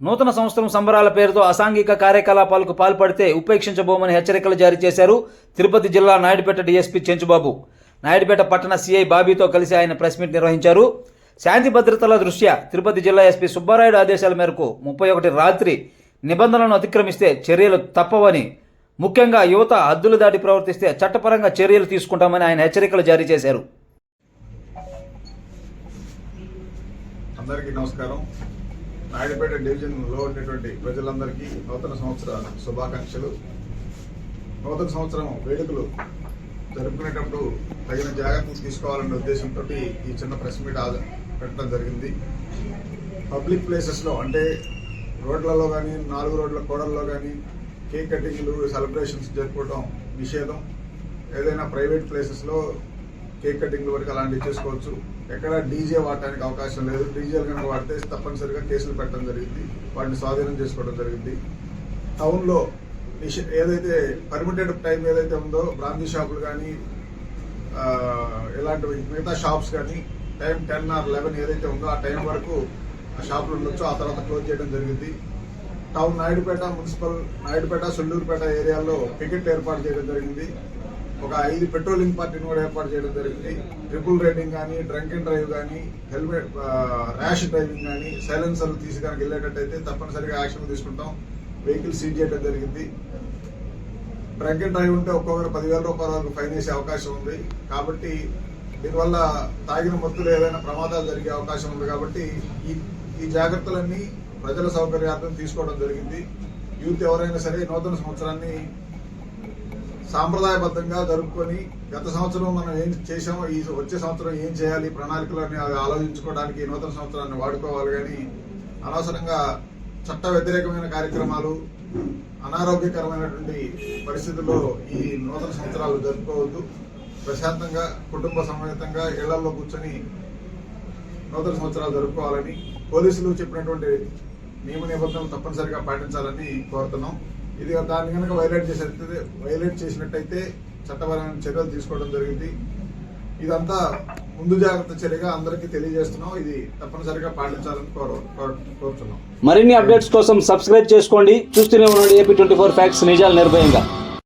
నూతన సంవత్సరం సంబరాల పేరుతో అసాంఘిక కార్యకలాపాలకు పాల్పడితే ఉపేక్షించబోమని హెచ్చరికలు జారీ చేశారు తిరుపతి జిల్లా నాయుడుపేట డీఎస్పీ చెంచుబాబు. నాయుడుపేట పట్టణ సీఐ బాబీతో కలిసి ఆయన ప్రెస్ మీట్ నిర్వహించారు. శాంతి భద్రతల దృష్ట్యా తిరుపతి జిల్లా ఎస్పీ సుబ్బారాయుడు ఆదేశాల మేరకు ముప్పై ఒకటి రాత్రి నిబంధనలను అతిక్రమిస్తే చర్యలు తప్పవని ముఖ్యంగా యువత హద్దులు దాటి ప్రవర్తిస్తే చట్టపరంగా చర్యలు తీసుకుంటామని ఆయన హెచ్చరికలు జారీ చేశారు. అందరికీ నమస్కారం. నాయుడుపేట డివిజన్లో ఉండేటువంటి ప్రజలందరికీ నూతన సంవత్సర శుభాకాంక్షలు. నూతన సంవత్సరం వేడుకలు జరుపుకునేటప్పుడు తగిన జాగ్రత్తలు తీసుకోవాలనే ఉద్దేశంతో ఈ చిన్న ప్రెస్ మీట్ పెట్టడం జరిగింది. పబ్లిక్ ప్లేసెస్లో అంటే రోడ్లలో కానీ నాలుగు రోడ్ల కోడల్లో కానీ కేక్ కటింగ్లు సెలబ్రేషన్స్ జరుపుకోవడం నిషేధం. ఏదైనా ప్రైవేట్ ప్లేసెస్లో కేక్ కటింగ్ వరకు అలాంటివి చేసుకోవచ్చు. ఎక్కడ డీజే వాడటానికి అవకాశం లేదు. డీజేలు కనుక వాడితే తప్పనిసరిగా కేసులు పెట్టడం జరిగింది. వాటిని స్వాధీనం చేసుకోవడం జరిగింది. టౌన్లో ఏదైతే పర్మిటెడ్ టైం ఏదైతే ఉందో బ్రాందీ షాపులు కానీ ఇలాంటివి మిగతా షాప్స్ కానీ టైం టెన్ ఆర్ లెవెన్ ఏదైతే ఉందో ఆ టైం వరకు ఆ షాపులు ఉండొచ్చు. ఆ తర్వాత క్లోజ్ చేయడం జరిగింది. టౌన్ నాయుడుపేట మున్సిపల్ నాయుడుపేట సొల్లూరుపేట ఏరియాలో పికెట్ ఏర్పాటు చేయడం జరిగింది. ఒక ఐదు పెట్రోలింగ్ పార్టీని కూడా ఏర్పాటు చేయడం జరిగింది. ట్రిపుల్ రైడింగ్ కానీ డ్రంక్ అండ్ డ్రైవ్ కానీ హెల్మెట్ ర్యాష్ డ్రైవింగ్ కానీ సైలెన్సర్లు తీసి కనుక వెళ్ళేటట్టయితే తప్పనిసరిగా యాక్షన్ తీసుకుంటాం. వెహికల్ సీజ్ చేయడం జరిగింది. డ్రంక్ అండ్ డ్రైవ్ ఉంటే ఒక్కొక్కరు పదివేల రూపాయల వరకు ఫైన్ వేసే అవకాశం ఉంది. కాబట్టి దీనివల్ల తాగిన మత్తులు ఏదైనా ప్రమాదాలు జరిగే అవకాశం ఉంది కాబట్టి ఈ ఈ జాగ్రత్తలన్నీ ప్రజల సౌకర్యార్థం తీసుకోవడం జరిగింది. యూత్ ఎవరైనా సరే నూతన సంవత్సరాన్ని సాంప్రదాయబద్ధంగా జరుపుకొని గత సంవత్సరం మనం ఏం చేసామో ఈ వచ్చే సంవత్సరం ఏం చేయాలి ప్రణాళికలని అవి ఆలోచించుకోవడానికి నూతన సంవత్సరాన్ని వాడుకోవాలి కానీ అనవసరంగా చట్ట వ్యతిరేకమైన కార్యక్రమాలు అనారోగ్యకరమైనటువంటి పరిస్థితుల్లో ఈ నూతన సంవత్సరాలు జరుపుకోవద్దు. ప్రశాంతంగా కుటుంబ సమేతంగా ఇళ్ళలో కూర్చొని నూతన సంవత్సరాలు జరుపుకోవాలని పోలీసులు చెప్పినటువంటి నియమ నిబంధనలు తప్పనిసరిగా పాటించాలని కోరుతున్నాం. ఇది దాన్ని కనుక వైలేట్ చేసినట్టయితే వైలేట్ చేసినట్టయితే చట్టపరమైన చర్యలు తీసుకోవడం జరిగింది. ఇదంతా ముందు జాగ్రత్త చర్యగా అందరికీ తెలియజేస్తున్నాం. ఇది తప్పనిసరిగా పాటించాలని కోరు కోరుతున్నాం మరిన్ని అప్డేట్స్ కోసం సబ్స్క్రైబ్ చేసుకోండి. చూస్తూనే ఉండండి ఏపీ ట్వంటీ ఫోర్ ఫ్యాక్స్ నిజాలు నిర్భయంగా.